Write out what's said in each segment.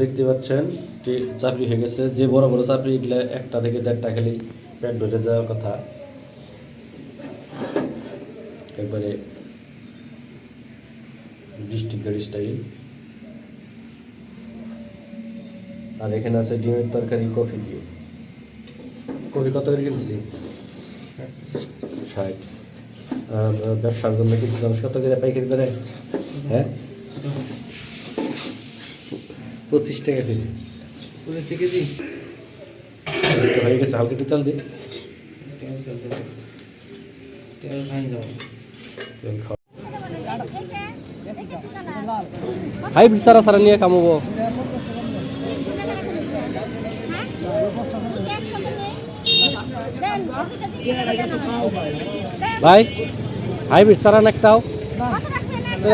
দেখতে পাচ্ছেন চাপড়ি হয়ে গেছে। যে বড় বড় চাকরি, এগুলো একটা থেকে দেড়টা খেলেই পেট ভরে যাওয়ার কথা। একবারে আর এখানে আছে ডিমের তরকারি, কফি দিয়ে। কফি কত করে কিনছিলি? ষাট। আর ব্যবসার জন্য কিন্তু মানুষ কত করে পাইকারি করে? হ্যাঁ? পঁচিশ টাকা কেজি পঁচিশ কেজি? একটু হয়ে গেছে হালকা একটু তেল দিই তেল খাই যাও তেল হাইব্রিড সারা সারা নিয়ে কামাবো ভাই হাইব্রিড সারা একটাও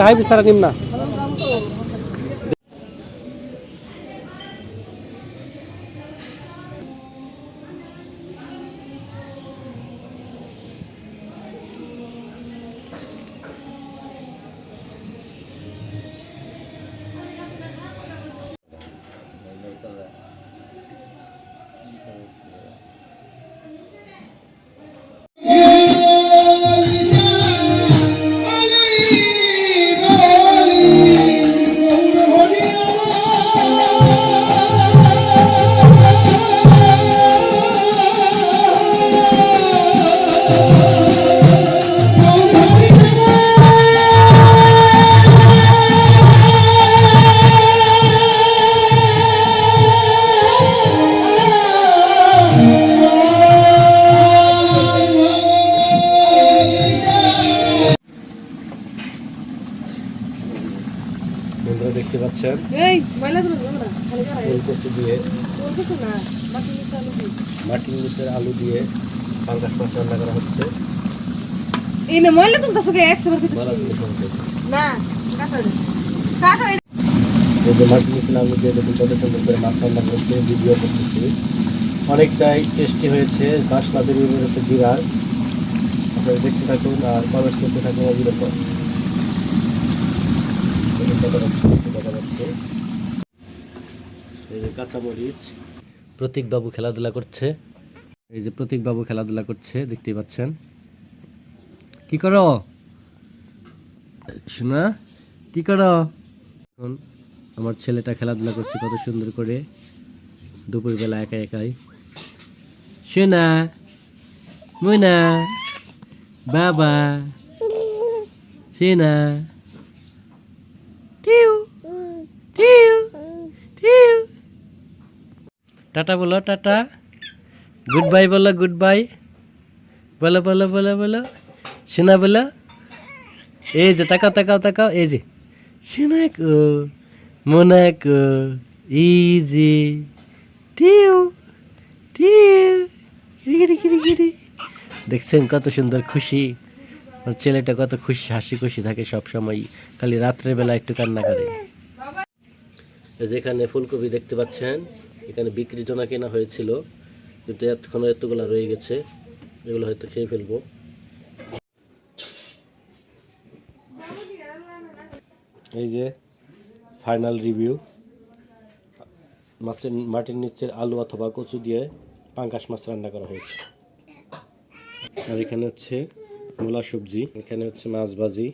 হাইব্রিড সারা নিম না। দেখতে পাচ্ছেন। এই ময়লা দিল আমরা খালি করা ফুল কচু দিয়ে। মাটির নিচের আলু দিয়ে। পাঙ্কাশ মাছ রান্না করা হচ্ছে। মাটির নিচের আলু দিয়ে দেখুন কত সুন্দর করে মাছ রান্না করছে ভিডিও করতেছি। অনেকটাই টেস্টি হয়েছে বাসনা বেরিয়ে বেরোচ্ছে জিরার আপনারা দেখতে থাকুন আর কমেন্ট করতে থাকুন অবিরত যাচ্ছে এই যে কাঁচামরিচ প্রতীক বাবু খেলাধুলা করছে। এই যে প্রতীক বাবু খেলাধুলা করছে দেখতেই পাচ্ছেন। কি করো? শোনা কি করো? এখন আমার ছেলেটা খেলাধুলা করছে কত সুন্দর করে। দুপুরবেলা একা একাই। শোনা মুনা বাবা শোনা টিউ টিউ টিউ টাটা বলো, টাটা। গুড বাই বলো গুড বাই বলো বলো বলো বলো। শোনা বলো। এই যে, তাকাও তাকাও তাকাও। এই যে। শোনাকো মোনাকো ইজি। টিউ টিউ। দেখছেন কত সুন্দর খুশি। ছেলেটা কত খুশি, হাসি খুশি থাকে সব সময় খালি রাত্রের বেলা একটু কান্না করে। এই যে এখানে ফুলকপি দেখতে পাচ্ছেন, এখানে বিক্রির জন্য কেনা হয়েছিল, কিন্তু এতক্ষণ এতগুলো রয়ে গেছে, এগুলো হয়তো খেয়ে ফেলব। এই যে ফাইনাল রিভিউ। মাছের, মাটির নিচের আলু অথবা কচু দিয়ে পাঙ্কাশ মাছ রান্না করা হয়েছে। আর এখানে হচ্ছে মূলা সবজি, এখানে হচ্ছে মাছ ভাজি।